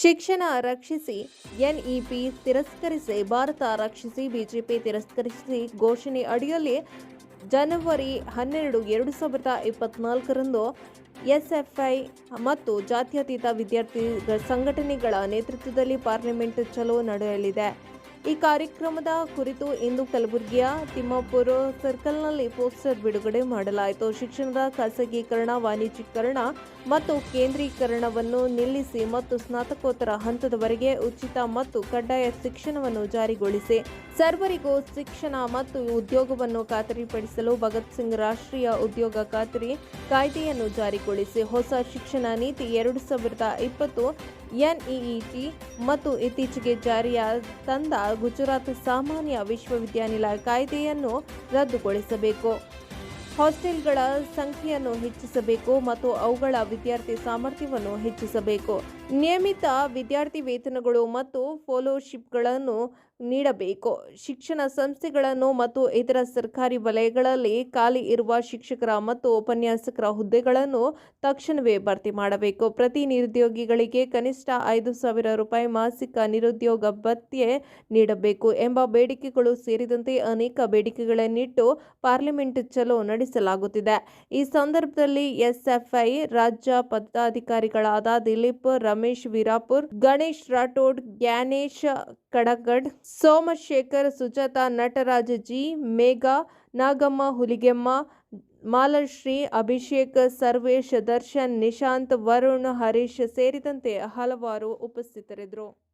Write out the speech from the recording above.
ಶಿಕ್ಷಣ ರಕ್ಷಿಸಿ ಎನ್ಇಪಿ ತಿರಸ್ಕರಿಸಿ, ಭಾರತ ರಕ್ಷಿಸಿ, ಬಿಜೆಪಿ ತಿರಸ್ಕರಿಸಿ ಘೋಷಣೆ ಅಡಿಯಲ್ಲಿ ಜನವರಿ ಹನ್ನೆರಡು, ಎರಡು ಸಾವಿರದ ಇಪ್ಪತ್ನಾಲ್ಕರಂದು ಎಸ್ಎಫ್ಐ ಮತ್ತು ಜಾತ್ಯತೀತ ವಿದ್ಯಾರ್ಥಿ ಸಂಘಟನೆಗಳ ನೇತೃತ್ವದಲ್ಲಿ ಪಾರ್ಲಿಮೆಂಟ್ ಚಲೋ ನಡೆಯಲಿದೆ. ಈ ಕಾರ್ಯಕ್ರಮದ ಕುರಿತು ಇಂದು ಕಲಬುರಗಿಯ ತಿಮ್ಮಾಪುರ ಸರ್ಕಲ್ನಲ್ಲಿ ಪೋಸ್ಟರ್ ಬಿಡುಗಡೆ ಮಾಡಲಾಯಿತು. ಶಿಕ್ಷಣದ ಖಾಸಗೀಕರಣ, ವಾಣಿಜ್ಯೀಕರಣ ಮತ್ತು ಕೇಂದ್ರೀಕರಣವನ್ನು ನಿಲ್ಲಿಸಿ ಮತ್ತು ಸ್ನಾತಕೋತ್ತರ ಹಂತದವರೆಗೆ ಉಚಿತ ಮತ್ತು ಕಡ್ಡಾಯ ಶಿಕ್ಷಣವನ್ನು ಜಾರಿಗೊಳಿಸಿ. ಸರ್ವರಿಗೂ ಶಿಕ್ಷಣ ಮತ್ತು ಉದ್ಯೋಗವನ್ನು ಖಾತರಿಪಡಿಸಲು ಭಗತ್ ಸಿಂಗ್ ರಾಷ್ಟ್ರೀಯ ಉದ್ಯೋಗ ಖಾತರಿ ಕಾಯ್ದೆಯನ್ನು ಜಾರಿಗೊಳಿಸಿ. ಹೊಸ ಶಿಕ್ಷಣ ನೀತಿ ಎರಡು ಸಾವಿರದ ಇಪ್ಪತ್ತು ಎನ್ಇಇಟಿ ಮತ್ತು ಇತ್ತೀಚೆಗೆ ಜಾರಿಯ ತಂದ ಗುಜರಾತ್ ಸಾಮಾನ್ಯ ವಿಶ್ವವಿದ್ಯಾನಿಲಯ ಕಾಯ್ದೆಯನ್ನು ರದ್ದುಗೊಳಿಸಬೇಕು. ಹಾಸ್ಟೆಲ್ಗಳ ಸಂಖ್ಯೆಯನ್ನು ಹೆಚ್ಚಿಸಬೇಕು ಮತ್ತು ಅವುಗಳ ವಿದ್ಯಾರ್ಥಿ ಸಾಮರ್ಥ್ಯವನ್ನು ಹೆಚ್ಚಿಸಬೇಕು. ನಿಯಮಿತ ವಿದ್ಯಾರ್ಥಿ ವೇತನಗಳು ಮತ್ತು ಫೋಲೋಶಿಪ್ಗಳನ್ನು ನೀಡಬೇಕು. ಶಿಕ್ಷಣ ಸಂಸ್ಥೆಗಳನ್ನು ಮತ್ತು ಇತರ ಸರ್ಕಾರಿ ವಲಯಗಳಲ್ಲಿ ಖಾಲಿ ಇರುವ ಶಿಕ್ಷಕರ ಮತ್ತು ಉಪನ್ಯಾಸಕರ ಹುದ್ದೆಗಳನ್ನು ತಕ್ಷಣವೇ ಭರ್ತಿ ಮಾಡಬೇಕು. ಪ್ರತಿ ನಿರುದ್ಯೋಗಿಗಳಿಗೆ ಕನಿಷ್ಠ ಐದು ಸಾವಿರ ರೂಪಾಯಿ ಮಾಸಿಕ ನಿರುದ್ಯೋಗ ಭತ್ಯೆ ನೀಡಬೇಕು ಎಂಬ ಬೇಡಿಕೆಗಳು ಸೇರಿದಂತೆ ಅನೇಕ ಬೇಡಿಕೆಗಳನ್ನಿಟ್ಟು ಪಾರ್ಲಿಮೆಂಟ್ ಚಲೋ ನಡೆಸಲಾಗುತ್ತಿದೆ. ಈ ಸಂದರ್ಭದಲ್ಲಿ ಎಸ್ಎಫ್ಐ ರಾಜ್ಯ ಪದಾಧಿಕಾರಿಗಳಾದ ದಿಲೀಪ್ ರಮೇಶ್ ವೀರಾಪುರ್, ಗಣೇಶ್ ರಾಠೋಡ್, ಜ್ಞಾನೇಶ್ ಕಡಗಡ್, ಸೋಮಶೇಖರ್, ಸುಜಾತಾ ನಟರಾಜ ಜಿ, ಮೇಘಾ, ನಾಗಮ್ಮ, ಹುಲಿಗೆಮ್ಮ, ಮಾಲಶ್ರೀ, ಅಭಿಷೇಕ್, ಸರ್ವೇಶ್, ದರ್ಶನ್, ನಿಶಾಂತ್, ವರುಣ್, ಹರೀಶ್ ಸೇರಿದಂತೆ ಹಲವಾರು ಉಪಸ್ಥಿತರಿದ್ದರು.